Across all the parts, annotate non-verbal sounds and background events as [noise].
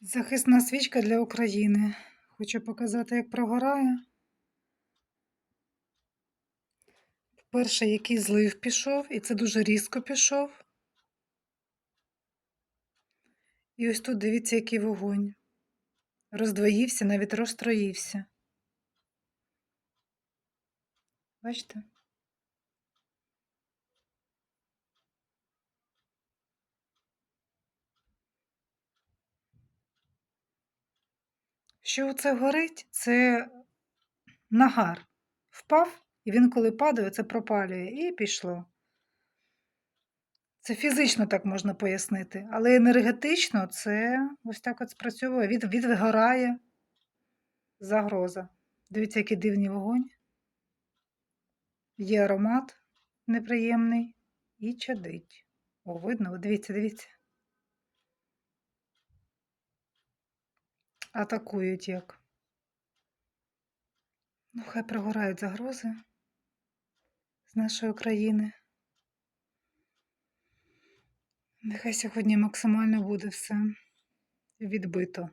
Захисна свічка для України. Хочу показати, як прогорає. Перше, який злив пішов, і це дуже різко пішов. І ось тут дивіться, який вогонь. Роздвоївся, навіть розтроївся. Бачите? Що це горить? Це нагар. Впав, і він, коли падає, це пропалює, і пішло. Це фізично так можна пояснити, але енергетично це ось так от спрацьовує, від, відгорає загроза. Дивіться, який дивний вогонь. Є аромат неприємний і чадить. О, видно, дивіться, дивіться. Атакують як. Ну, хай прогорають загрози з нашої країни. Нехай сьогодні максимально буде все відбито.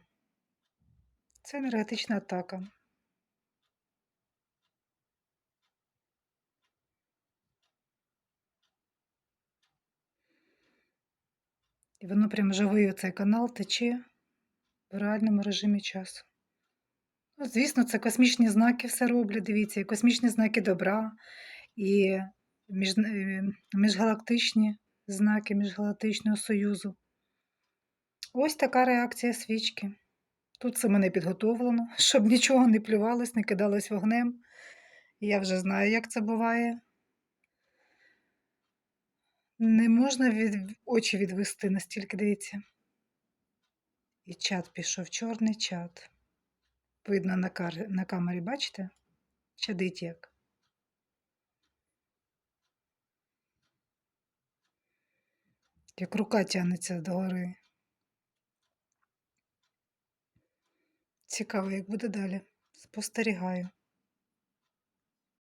Це енергетична атака. І воно прям живий цей канал тече в реальному режимі часу. Ну, звісно, це космічні знаки все роблять. Дивіться, і космічні знаки добра, і між, е, міжгалактичні знаки Міжгалактичного Союзу. Ось така реакція свічки. Тут це мене підготовлено, [laughs] щоб нічого не плювалось, не кидалось вогнем. Я вже знаю, як це буває. Не можна від... очі відвести настільки, дивіться. І чат пішов, чорний чат. Видно на, кар... на камері, бачите? Чадить як. Як рука тягнеться догори. Цікаво, як буде далі. Спостерігаю.